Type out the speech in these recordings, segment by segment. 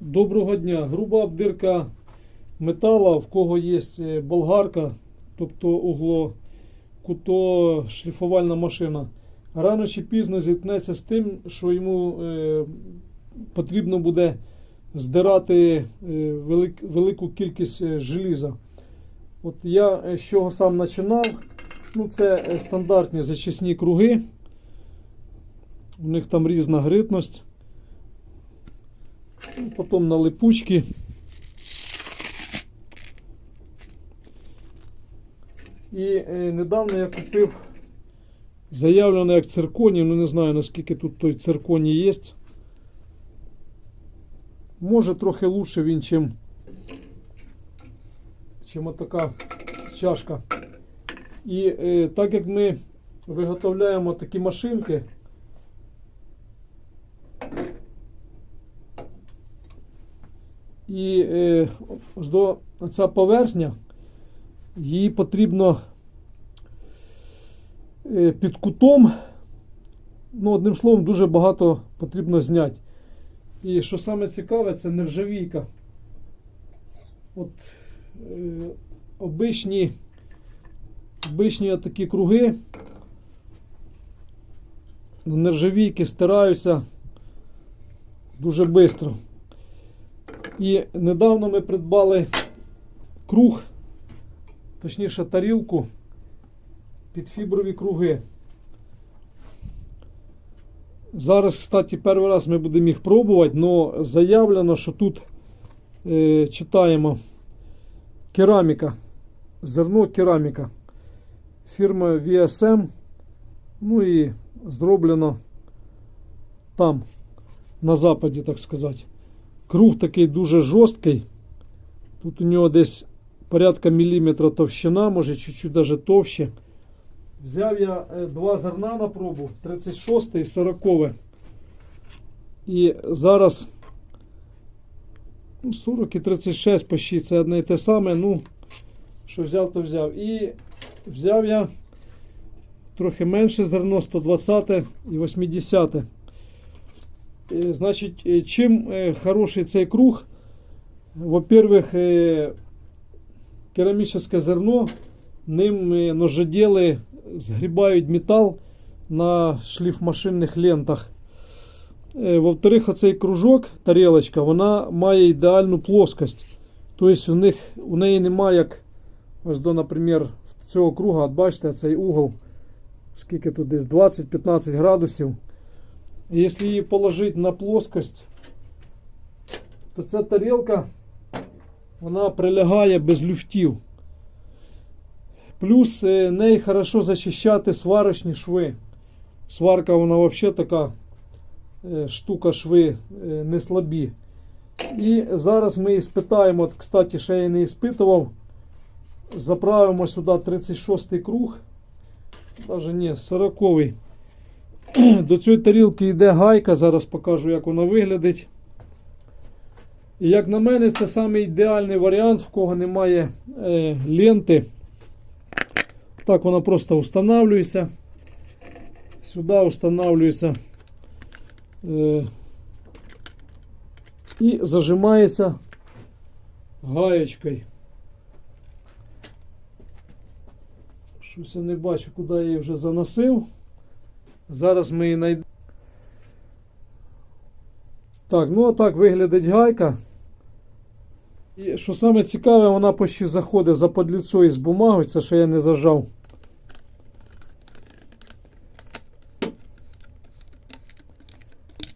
Доброго дня. Груба обдирка метала, в кого є е, болгарка, тобто угло, куто шліфувальна машина. Рано чи пізно зіткнеться з тим, що йому е, потрібно буде здирати е, велик, велику кількість е, желіза. От я е, з чого сам починав. Ну, це стандартні зачисні круги. У них там різна гритність. Ну, Потім на липучки. І е, недавно я купив заявлено як цирконій, ну не знаю наскільки тут той цирконій є. Може трохи лучше він, чим, чим отака чашка. І е, так як ми виготовляємо такі машинки, І е, ось до ця поверхня, її потрібно е, під кутом, ну, одним словом, дуже багато потрібно зняти. І що саме цікаве, це нержавійка. От е, обичні, обичні такі круги, нержавійки стираються дуже швидко. І недавно ми придбали круг, точніше тарілку під фіброві круги. Зараз, кстати, перший раз ми будемо їх пробувати, але заявлено, що тут е, читаємо кераміка, зерно кераміка. Фірма VSM. Ну і зроблено там, на западі, так сказати. Круг такий дуже жорсткий. Тут у нього десь порядка міліметра товщина, може чуть-чуть даже товще. Взяв я е, два зерна на пробу, 36 і 40. І зараз ну, 40 і 36 почти це одне і те саме. Ну, що взяв, то взяв. І взяв я трохи менше зерно, 120 і 80. Е, Значить, е, чим е, хороший цей круг? Во-первых, керамічне зерно, ним ножоділи згрібають метал на шліфмашинних лентах. Во-вторых, оцей кружок, тарілочка, вона має ідеальну плоскость. Тобто у, них, у неї немає як, ось до, наприклад, цього круга, от бачите, цей угол, скільки тут десь 20-15 градусів. Якщо її положити на плоскость, то ця тарілка вона прилягає без люфтів. Плюс е, неї хорошо захищати сварочні шви. Сварка вона взагалі така е, штука шви е, не слабі. І зараз ми іспитаємо, от, кстати, ще я не іспитував. Заправимо сюди 36 круг. Навіть ні, 40 -й. До цієї тарілки йде гайка, зараз покажу, як вона виглядить. І як на мене, це саме ідеальний варіант, в кого немає е, ленти. Так вона просто встановлюється. Сюди встановлюється е, і зажимається гаєчкою. Щось я не бачу, куди я її вже заносив. Зараз ми її знайдемо. Так, ну отак виглядить гайка. І що саме цікаве, вона почти заходить за подліцою з бумагою, це що я не зажав.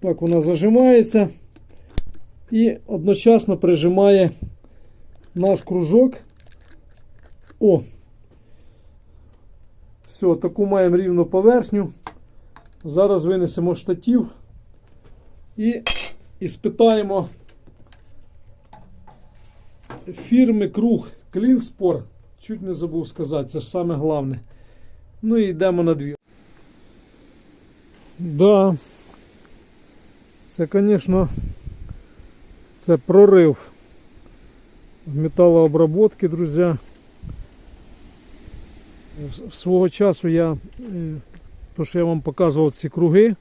Так, вона зажимається і одночасно прижимає наш кружок. О! Все, таку маємо рівну поверхню. Зараз винесемо штатів і, і спитаємо фірми круг Клінспор. Чуть не забув сказати, це ж саме головне. Ну і йдемо на двір. Да. Це, звісно, це прорив в металообработки, друзі. Свого часу я, е, то що я вам показував ці круги,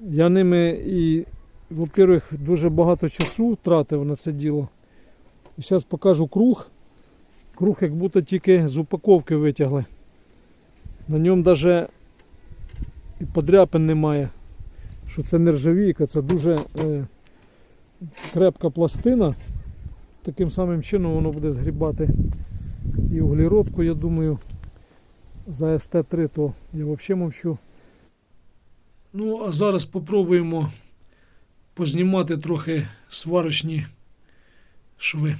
я ними і во-первых, дуже багато часу втратив на це діло. І зараз покажу круг. Круг як будто тільки з упаковки витягли. На ньому навіть і подряпин немає. Що це нержавійка, це дуже е, крепка пластина. Таким самим чином воно буде згрібати і углеродку, я думаю. За СТ3 то я взагалі мовчу. Ну, а зараз спробуємо познімати трохи сварочні шви.